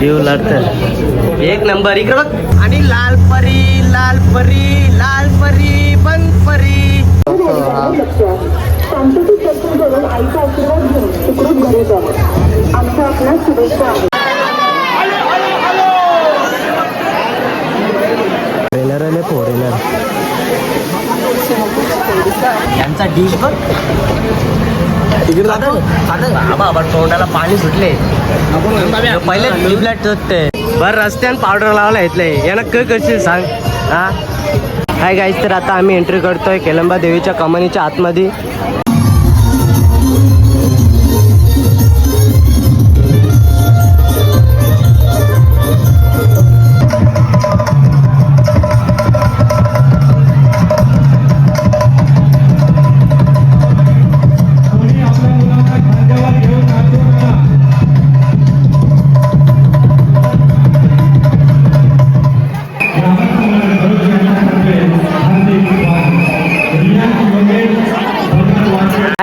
देव लढत एक नंबर इकडे बघ. आणि लाल परी लाल परी लाल परी बंद परी. ट्रेलर दर्शन करून आले फोरेनर यांचा डिश बघ. तोंडाला पाणी सुटले. पहिले ट्यूबलाईट ते. बर रस्त्यान पावडर लावला इथले यानं काय करशील सांग हा? हाय गाईज तर आता आम्ही एंट्री करतोय केलंबा देवीच्या कमानीच्या आतमध्ये.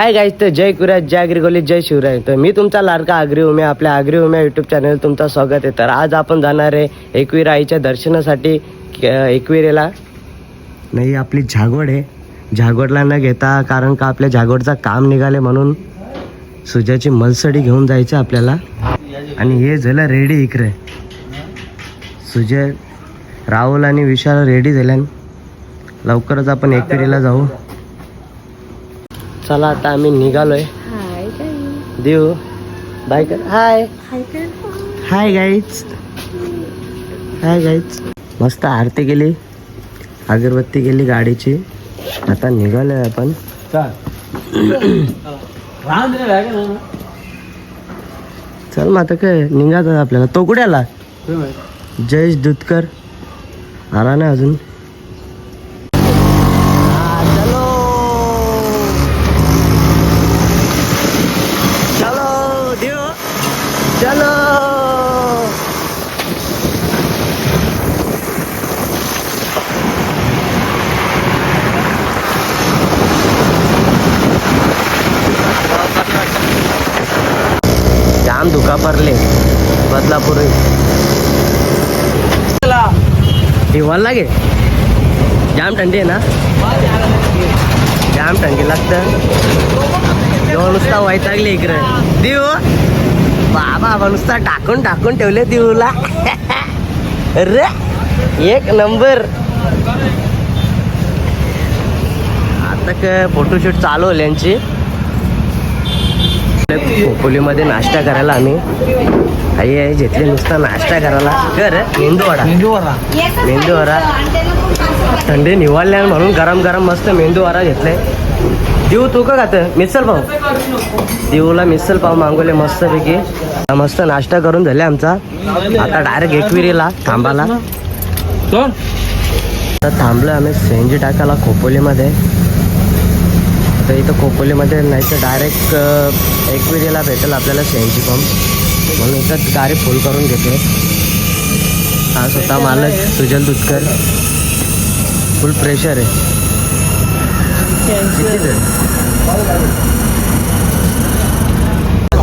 हाय गाईज तर जय कुराज जय अग्रिकोली जय शिवराय. तर मी तुमचा लाडका आग्री उम्या आपल्या आग्री उम्या यूट्यूब चॅनल तुमचं स्वागत आहे. तर आज आपण जाणार आहे एकवीर आईच्या दर्शनासाठी एकविरेला. नाही आपली झागोड आहे. झागोडला न घेता कारण का आपल्या झागोडचा काम निघाले म्हणून सुजाची मलसडी घेऊन जायचं आपल्याला. आणि हे झालं रेडी इकडे. सुजय राहुल आणि विशाल रेडी झाल्यान लवकरच आपण एकविरेला जाऊ. चला आता आम्ही निघालोय. देऊ. बाय कर हाय हाय गाईज हाय गाईज मस्त आरती केली. अगरबत्ती केली गाडीची. आता निघालोय आपण. चल. मग आता काय निघायचं आपल्याला. तो कुठे आला जयेश दुधकर. आला नाही अजून हा, चलो चलो देव चलो पडले बदलापूर हिवाल लागे जाम थंडी आहे ना? जाम थंडी लागतं. जेव्हा नुसता वैतागले इकडे. देऊ बाबा नुसता टाकून टाकून ठेवले देऊला अरे एक नंबर. आता काय फोटोशूट चालू होईल यांची. खोपोलीमध्ये नाश्ता करायला आम्ही. आई आई घेतली नुसता नाश्ता करायला. कर मेंदूवडा मेंदूवडा थंडी निवाळल्या म्हणून गरम गरम मस्त मेंदूवडा घेतलाय देऊ तू का खात? मिसल पाव. देऊला मिसल पाव मागवले मस्तपैकी. मस्त नाश्ता करून झाले आमचा. आता डायरेक्ट एकविरीला थांबाला आता थांबलो आम्ही सेंजी टाकायला खोपोलीमध्ये. तर इथं खोपोलीमध्ये नाही तर डायरेक्ट एकविरीला भेटेल आपल्याला सीएनजी पंप म्हणून इथं गाडी फुल करून घेते. हा स्वतः मालक सुजल दुधकर. फुल प्रेशर आहे.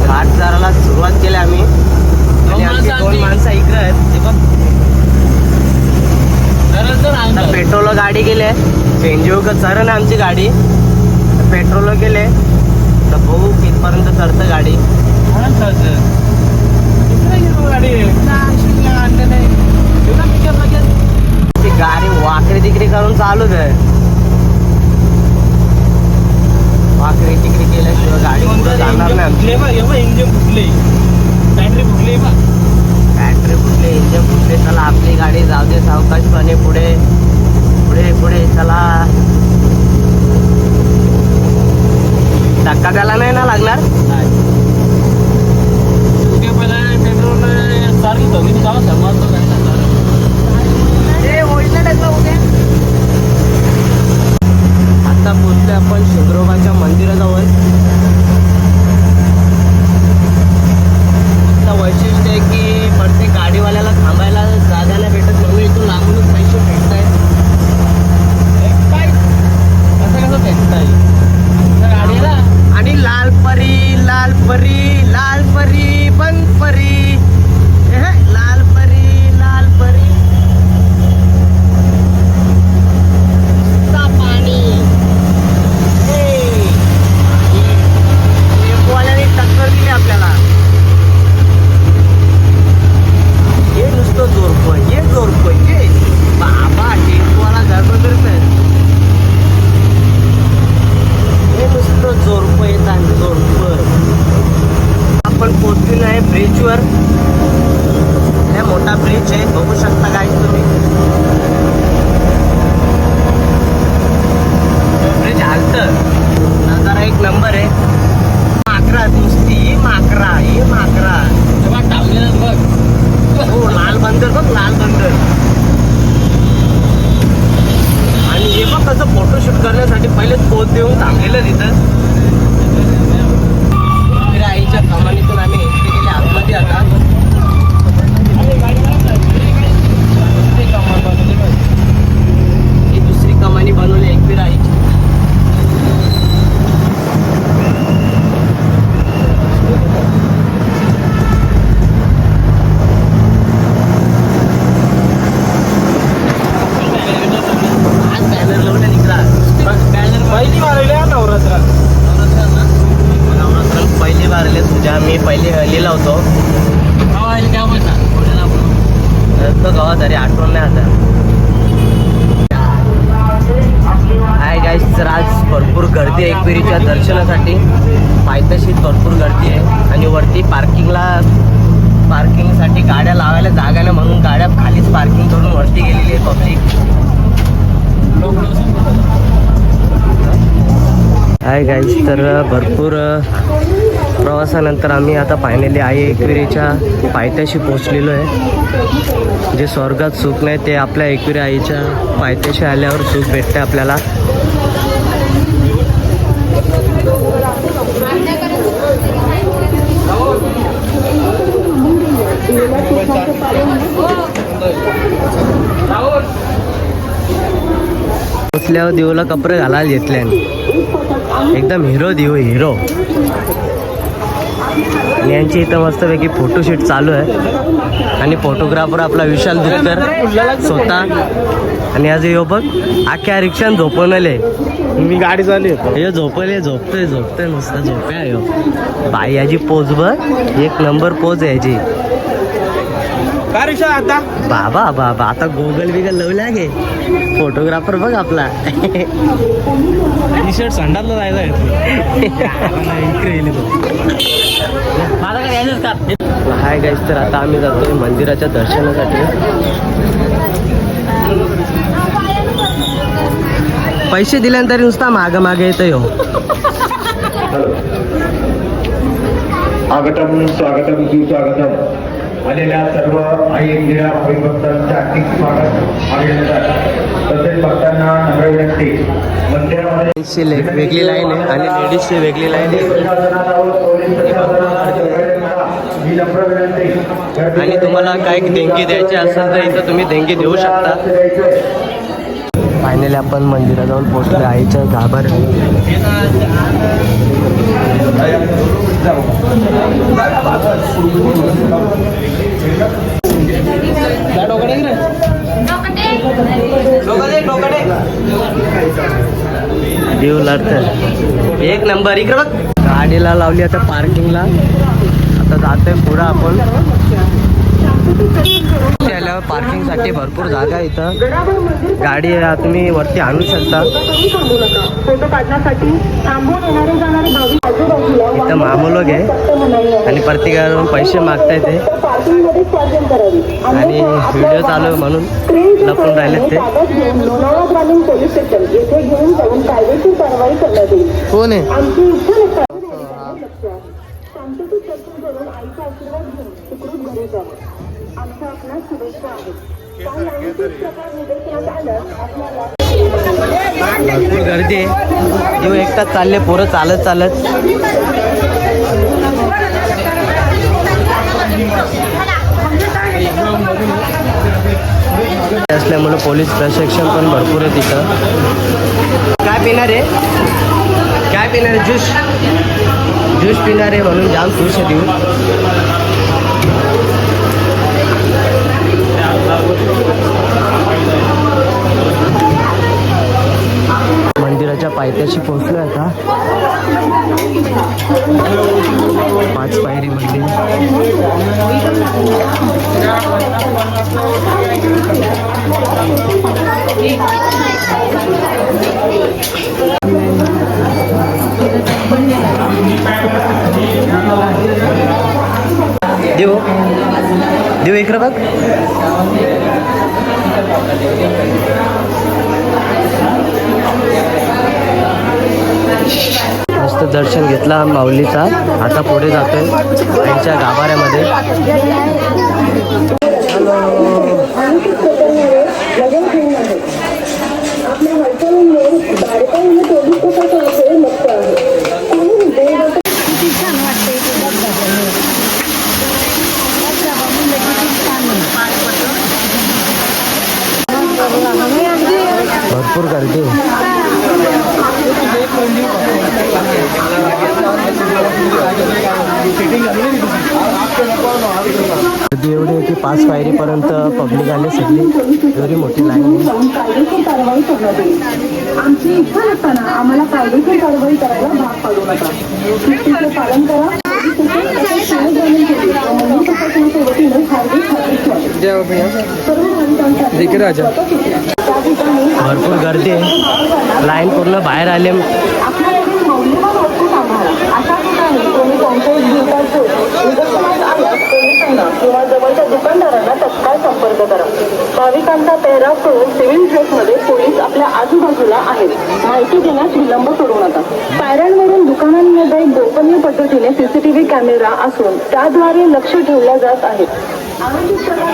घाट चाराला सुरुवात केली आम्ही. आणि आमची दोन माणसं इकडे आहेत. ते आता पेट्रोल गाडी गेले सीएनजी चरण आमची गाडी. पेट्रोल गेले तर भाऊ कितपर्यंत चढतं गाडी. ती गाडी वाकडी तिकडी करून चालूच आहे वाकडी तिकडी केल्याशिवाय गाडी पुढे जाणार नाही. आमची. बॅटरी फुटले इंजन फुटले चला आपली गाडी जाऊ दे सावकाशपणे पुढे. पुढे पुढे. चला. गर्दी दर्शनासाठी पायथ्याशीच भरपूर गर्दी आहे. आणि वरती पार्किंगला पार्किंगसाठी गाड्या लावायला जागा नाही म्हणून गाड्या खालीच पार्किंग करून वरती गेलेली आहे पब्लिक. हाय गाईज तर भरपूर प्रवासानंतर आम्ही आता फायनली आई एकविरीच्या पायथ्याशी पोचलेलो आहे. जे स्वर्गात सुख नाही ते आपल्या एकविरी आईच्या पायथ्याशी आल्यावर सुख भेटते आपल्याला. पोचल्यावर देऊला कपडे घालायला घेतल्याने एकदम हिरो देऊ हिरो. यांची इथं मस्तपैकी फोटोशूट चालू आहे. आणि फोटोग्राफर आपला विशाल दुधकर स्वतः. आणि आज यो बघ अख्ख्या रिक्षान झोपवले मी गाडी चालली हे झोपले झोपतोय झोपतोय नुसतं झोप्या यो. बाई याची पोज बघ. एक नंबर पोज आहे याची. का रिक्षा आता? बाबा बाबा आता गोगल बिगल लावल्या गे फोटोग्राफर बघ आपला. टी शर्ट संडातला जायचं हाय गाईस तर आता आम्ही जातोय मंदिराच्या दर्शनासाठी. पैसे दिल्यानंतर नुसता माग मागे येतो यो स्वागतम स्वागतम सुस्वागतम. आलेल्या सर्व आई इंदिरा भाविक भक्तांचे हार्दिक स्वागत अभिनंदन. तसेच भक्तांना नम्र विनंती. मंदिरामध्ये वेगळी लाईन आहे आणि लेडीजची वेगळी लाईन आहे. आणि तुम्हाला काय देणगी द्यायची असेल तर इथं तुम्ही देणगी देऊ शकता. फायनली आपण मंदिरात जाऊन पोहोचलो आईच्या गाभार लढत एक नंबर इकडे बघ. गाडीला लावली आता पार्किंगला. आता जातोय पुढं आपण. आल्यावर पार्किंगसाठी भरपूर जागा आहे इथं. गाडी तुम्ही वरती आणू शकता. इथं मामूलोग आहे. आणि प्रत्येकाला पैसे मागताय ते. आणि व्हिडिओ चालू आहे म्हणून लपून राहिलेत ते. घेऊन लोणावळा ग्रामीण पोलीस स्टेशन येथे घेऊन जाऊन असल्यामुळे पोलीस प्रशिक्षण पण भरपूर आहे तिथं. काय पिणार आहे? काय पिणार आहे? ज्यूस? ज्यूस पिणार आहे म्हणून जाम खुश आहे देऊ. पायथ्याशी पोहोचलो आता. पाच पायरी देव देव देऊ इकडं बघ. मस्त दर्शन घेतला माऊलीचा. आता पुढे जातोय त्यांच्या गाभाऱ्यामध्ये. भरपूर गर्दी आहे आपल्या हालचालींवर बारकाईने पोलीस प्रशासनाचे लक्ष आहे कोणी देवदत्त भरपूर गर्दी गर्दी एवढी की पाच पायरीपर्यंत पब्लिक आली सगळी. एवढी मोठी लाईन कायदेशीर कारवाई करण्यात येईल आमची इच्छा नसताना आम्हाला कायदेशीर कारवाई करायला भाग पाडू नका. शिस्तीचे पालन करा. हार्दिक स्वागत सर्व ठिकाणी भरपूर गर्दी आहे. लाईन पूर्ण बाहेर आले. किंवा जवळच्या दुकानदारांना तत्काळ संपर्क करा भाविकांचा पेहराव करून सिव्हिल ड्रेसमध्ये पोलीस आपल्या आजूबाजूला आहेत माहिती देण्यास विलंब करू नका पायऱ्यांवरून दुकानांमध्ये गोपनीय पद्धतीने सीसीटीव्ही कॅमेरा असून त्याद्वारे लक्ष ठेवल्या जात आहे आवश्यक प्रकार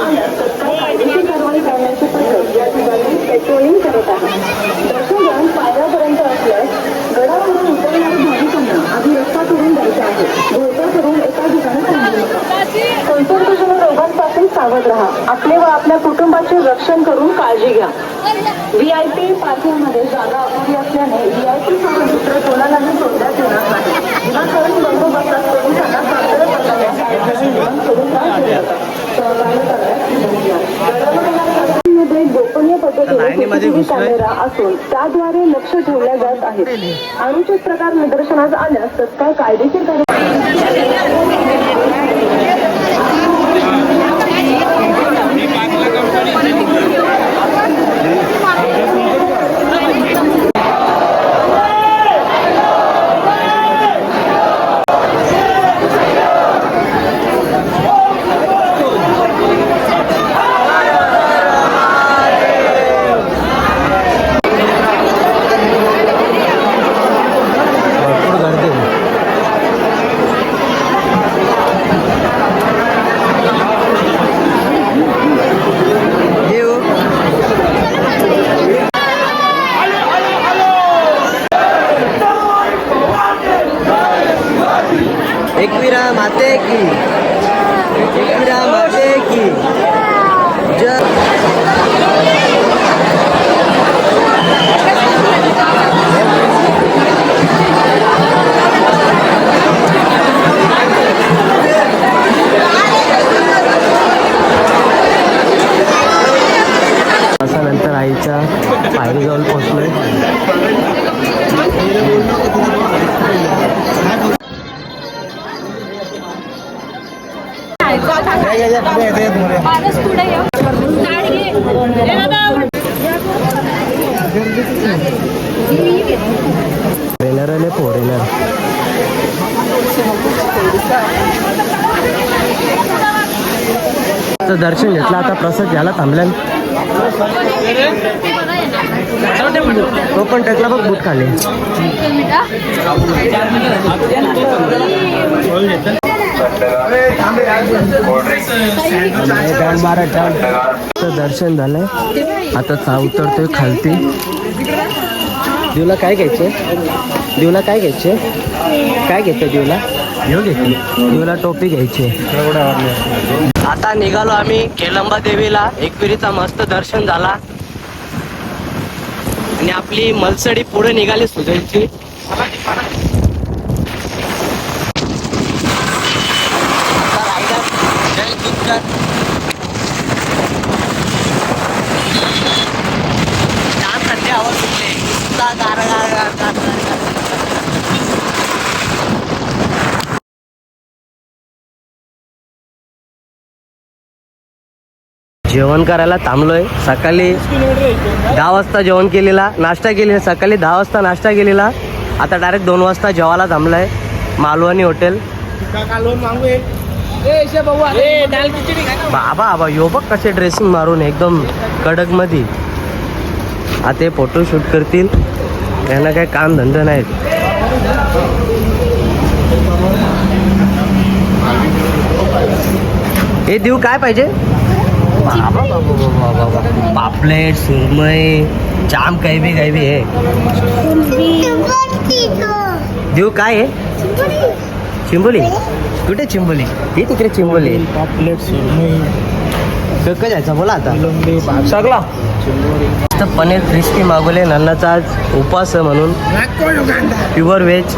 आल्यास तत्काळ कायदेशीर कारवाई करण्याची पद्धत या ठिकाणी पेट्रोलिंग करत आहे. दर्शकगण पायऱ्यापर्यंत असल्यास गडावरून उतरणाऱ्या भाविकांना आधी रस्ता करून द्यायचा आहे. घोटा करून एका ठिकाणी थांबू नका. संसर्गजन्य रोगांपासून सावध राहा. आपले व आपल्या कुटुंबाचे रक्षण करून काळजी घ्या. व्ही आय पी पार्किंगमध्ये जागा अपुरी असल्याने व्ही व्हीआयपी सोडून दुसरं कोणालाही सोडण्यात येणार नाही. विनाकारण बंदोबस्तात पोलिसांना सादर करण्यास अडचणी निर्माण करून त्रास देऊ नका. सहकार्य करण्यास विनंती आहे. गडावर मध्ये गोपनीय पद्धतीने. कॅमेरा असून त्याद्वारे लक्ष ठेवल्या जात आहेत अनुचित प्रकार निदर्शनास आल्यास तत्काळ कायदेशीर कारवाई भरपूर गर्दी आहे. देऊ एकविरा माते की एकविरा माते की जय तासानंतर आईच्या पायरी जाऊन पोहोचलोय माणूस पुढे ये. गाडी घे. ये दादा. ट्रेनर आले फोरेनर दर्शन घेतलं. आता प्रसाद घ्यायला थांबल्या तो पण टेकला बघ बूट खाली तर दर्शन झालंय. आता चा उतरतोय खालती. देवला काय घ्यायचे? देवला काय घ्यायचे? काय घेते देवला? घेऊ घेते देवला टोपी घ्यायची. आता निघालो आम्ही केलंबा देवीला. एकविरीचा मस्त दर्शन झाला. आणि आपली मलसडी पुढे निघाली सुजायची जय दुधकर छान थंडी हवा सुटली नुसता गार गार गार गार गार गार. जेवण करायला थांबलोय. सकाळी दहा वाजता जेवण केलेला नाश्ता केलेला. सकाळी दहा वाजता नाश्ता केलेला. आता डायरेक्ट दोन वाजता जेवायला थांबलाय. मालवणी हॉटेल बाबा बाबा यो बघ कसे ड्रेसिंग मारून एकदम कडकमध्ये आता फोटो शूट करतील. त्यांना काही काम धंदा नाहीत. हे देऊ काय पाहिजे? बाबा बाबा बाबा बाबा पापलेट सुरमई जाम काही बी काही बी आहे. देऊ काय आहे? चिंबोली? कुठे चिंबोली? ही तिकडे चिंबोली. पापलेट सुरमई. कसं जायचं बोला आता. सगळा. तर पनीर क्रिस्पी मागवले नन्नाचा आज उपास म्हणून. प्युअर व्हेज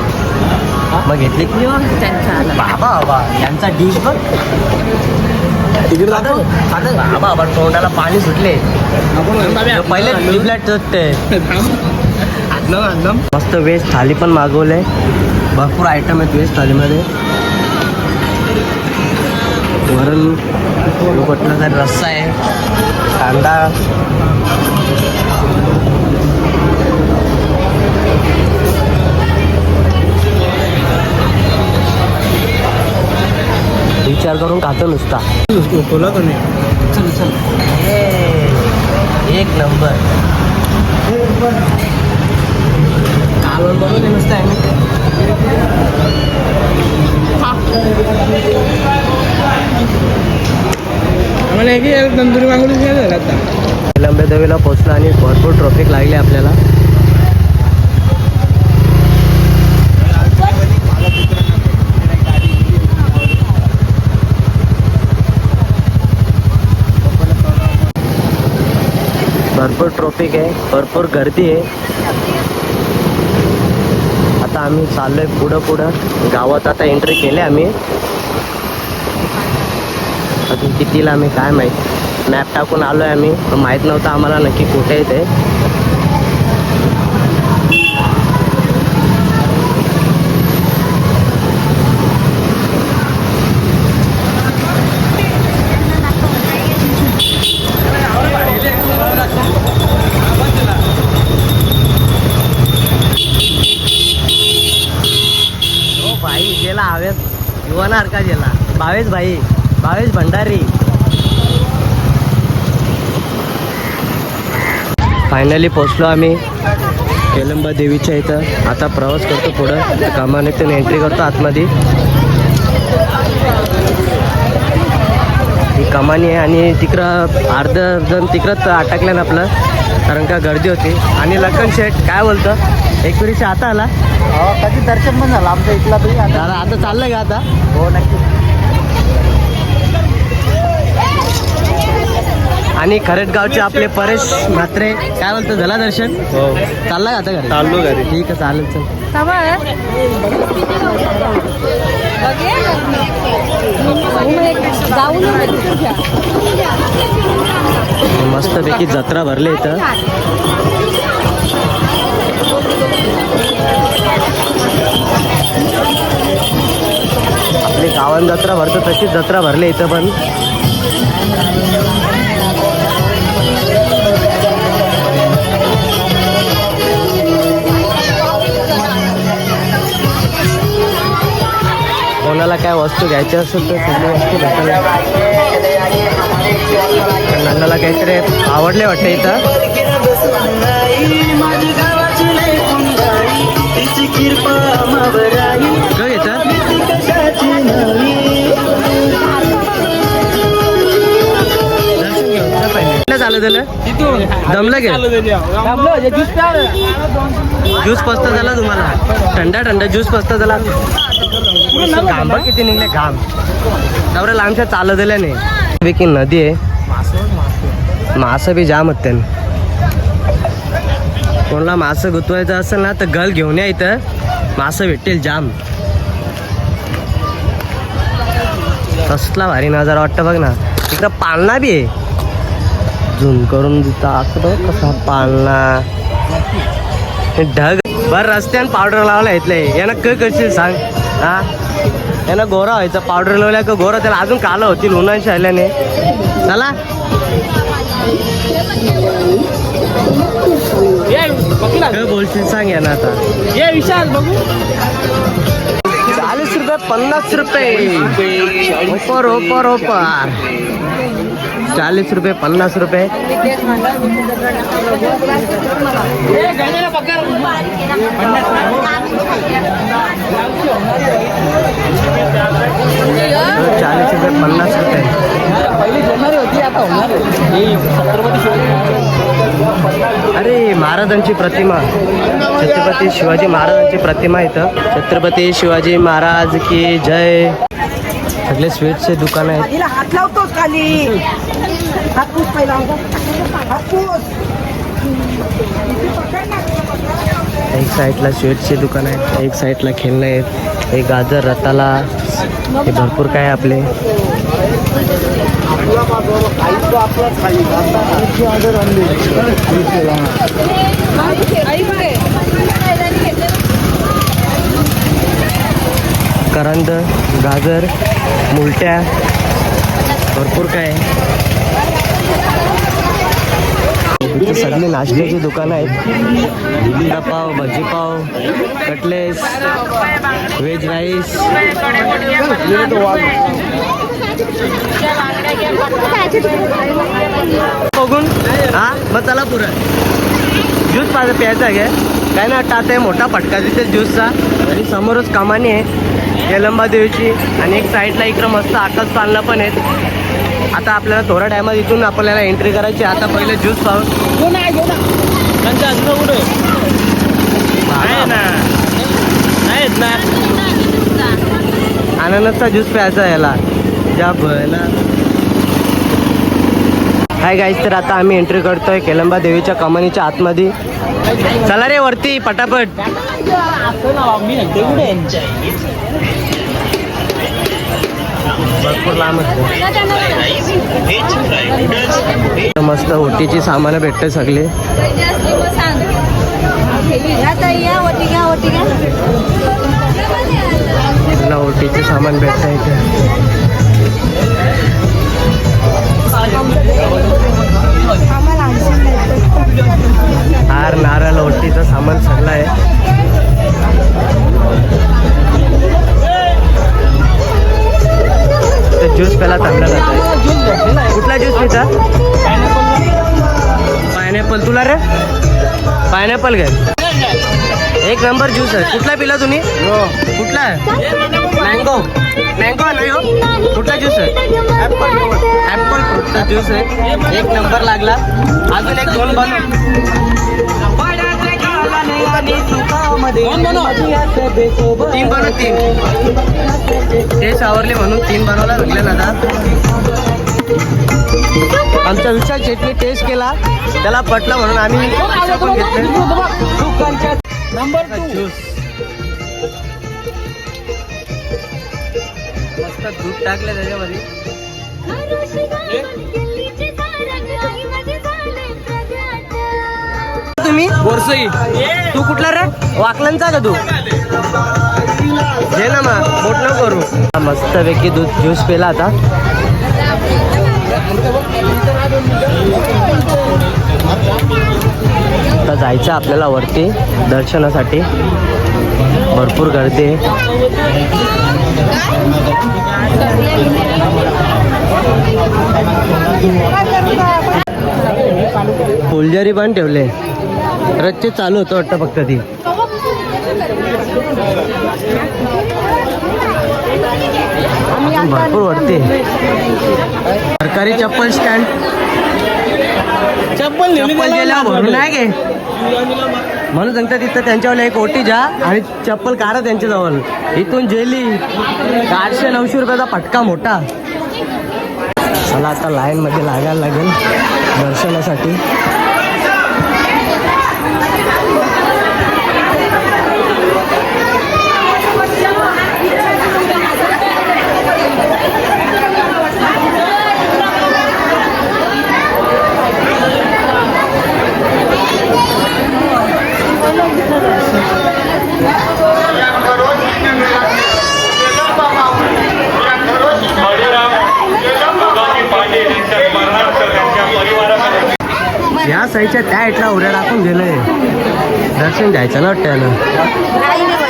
मग घेतली? बाबा बाबा यांचा डिश बघ. आता- आता बाबा तोंडाला पाणी सुटले. पहिले ट्यूबलाईट चटते मस्त व्हेज थाली पण मागवले भरपूर आयटम आहेत व्हेज थालीमध्ये. कुठला तरी रस्सा आहे. कांदा. विचार करून खातो नुसता खोला नाही चल. चल एक नंबर. कालवण बनवले नुसतं आहे एक तंदुरी झालं आता. लंबे दवीला पोचलो आणि भरपूर ट्रॉफिक लागली आपल्याला. भरपूर ट्रॉफिक आहे भरपूर गर्दी आहे. आता आम्ही चाललोय पुढं पुढं. गावात आता एंट्री केली आम्ही. अजून कितीला आम्ही काय माहीत. मॅप टाकून आलोय आम्ही. पण माहीत नव्हतं आम्हाला नक्की कुठे आहे ते हो भाई गेला हवेत युवनार का गेला भावेश भाई भावेश भंडारी. फायनली पोचलो आम्ही केलंबा देवीच्या इथं. आता प्रवास करतो पुढं. कमानीतून एंट्री करतो आतमध्ये. ही कमानी आहे आणि तिकडं अर्ध जण तिकडंच अटकलं ना आपलं. कारण का गर्दी होती. आणि लखन शेठ काय बोलतं? एकविरीच्या आता आला. कधी दर्शन पण झालं आमच्या इथला तरी. दादा आता चाललंय का आता? हो नक्की. आणि खरेटगावचे आपले परेश म्हात्रे. काय बोलतो झाला दर्शन? हो. चाललाय आता घरी? चाललो घरी. ठीक आहे चालेल चल. मस्तपैकी जत्रा भरली इथं. आपली गावान जत्रा भरतो तशीच जत्रा भरली इथं पण. कोणाला काय वस्तू घ्यायची असेल तर सगळी वस्तू भेटायला नंदाला काहीतरी आवडले वाटतं इथं. काय झालं त्याला? दमलं ज्यूस पस्ता झाला तुम्हाला. थंडा थंडा ज्यूस पस्ता झाला. घाम बघ किती निघले घाम. लांबच्या चालत दिल्या नाही पैकी नदी आहे. मासं बी जाम आहेत त्याने. कोणाला मासं गुतवायचं असेल ना तर गल घेऊन या इथं. मासं भेटतील जाम. कसला भारी नजारा वाटतं बघ ना. इकडं पालना बी आहे. झूम करून दिता. असं बघ कसा पालना. ढग बर रस्त्यान पावडर लावला इथले यानं काय करशील सांग? हा? यानं गोरा व्हायचा पावडर लावल्या का गोरा त्याला अजून कालं होतील उन्हाळ्या शाळल्याने चला. बोलशील सांग या ना आता. ये विशाल बघू. चालीस रुपये पन्नास रुपये. ऑफर ऑफर ऑफर चालीस रुपये पन्नास रुपये. चालीस रुपये पन्नास रुपये. अरे महाराजांची प्रतिमा. छत्रपती शिवाजी महाराजांची प्रतिमा इथं. छत्रपती शिवाजी महाराज की जय. सगळे स्वीट्सचे दुकान आहेत. हिला हात लावतोस खाली. हात पूस पहिला एक साईडला स्वीट्सचे दुकान आहेत एक साईडला खेळणं आहेत एक गाजर रताला हे भरपूर काय आहे आपले? करंद गाजर. मुलट्या. भरपूर काय सगळे इथे सगळी नाश्त्याची दुकानं आहेत. Vada pav bhaji pav cutlets veg rice. बघून हा मग चला पुरं ज्यूस पाहिजे प्यायचा आहे काय ना टात आहे मोठा फटका तिथे ज्यूसचा. आणि समोरच कमानी आहे यलंबा देवीची. आणि एक साईडला इकडं मस्त आकाश पालना पण आहेत आता आपल्याला थोड्या टायमात इथून आपल्याला एंट्री करायची आता पहिले ज्यूस पाहू त्यांच्या कुठे? ना. अननसचा ज्यूस प्यायचा याला. ज्या भयला. हाय गाईज तर आता आम्ही एंट्री करतोय केलंबा देवीच्या कमानीच्या आतमध्ये. चला रे वरती पटापट. भरपूर मस्त ओटीची सामान भेटते सगळे. ओटीचे सामान भेटतं इथे. हार नारळ ओटीचं सामान सगळं आहे. ज्यूस प्याला चांगला कुठला ज्यूस पिता? पायनॅपल तुला रे? पायनॅपल घे. एक नंबर ज्यूस आहे. कुठला पिला तुम्ही? कुठला? आहे मँगो मँगो नाही हो कुठला ज्यूस आहे? ॲपल फ्रूटचा ज्यूस आहे. एक नंबर लागला. अजून एक दोन बनव. तीन बनव तीन. टेस्ट आवडली म्हणून तीन बनवायला लागले ना आमचा विशाल चटणी टेस्ट केला. त्याला पटलं म्हणून आम्ही घेतले. नंबर टू ज्यूस मस्त दूध टाकलं त्याच्यामध्ये. तुम्ही? वरसई तू कुठला रे? वाकलांचा का तू? घे ना मग बोट न करू. मस्त पैकी दूध ज्यूस पेला आता. जायचं आपल्याला वरती दर्शनासाठी. भरपूर गर्दी आहे. फुलझारी पण ठेवले. रच्चे चालू होतं वाटतं फक्त ती. भरपूर वरती. सरकारी चप्पल स्टँड चप्पल भरून नाही गे म्हणून सांगतात तिथं त्यांच्यावर एक ओटी जा आणि चप्पल काढा त्यांच्याजवळ. इथून जेली. आठशे नऊशे रुपयाचा फटका मोठा. मला आता लाईनमध्ये लागायला लागेल दर्शनासाठी. या साईडच्या त्या इटला उड्या टाकून गेलंय दर्शन घ्यायचं ना वाटतं याला.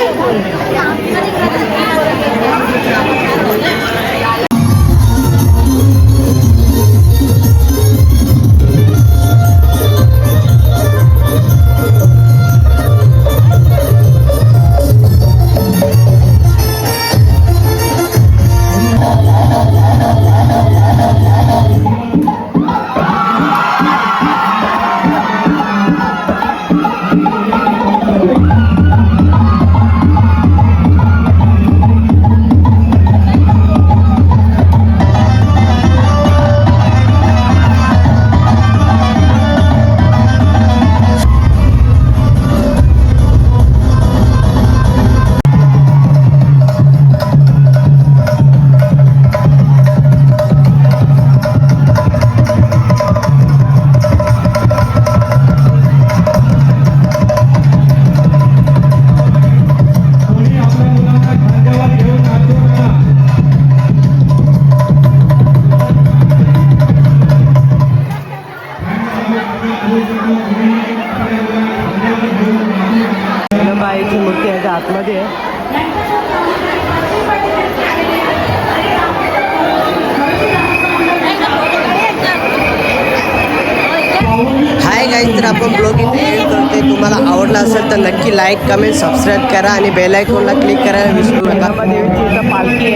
लाईक कमेंट सबस्क्राईब करा आणि बेल आयकॉनला क्लिक करायला विसरू नका देवीची पालखी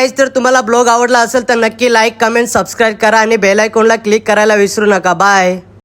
गाईज तर तुम्हाला ब्लॉग आवडला असेल तर नक्की लाईक कमेंट सबस्क्राईब करा आणि बेल आयकॉनला क्लिक करायला विसरू नका. बाय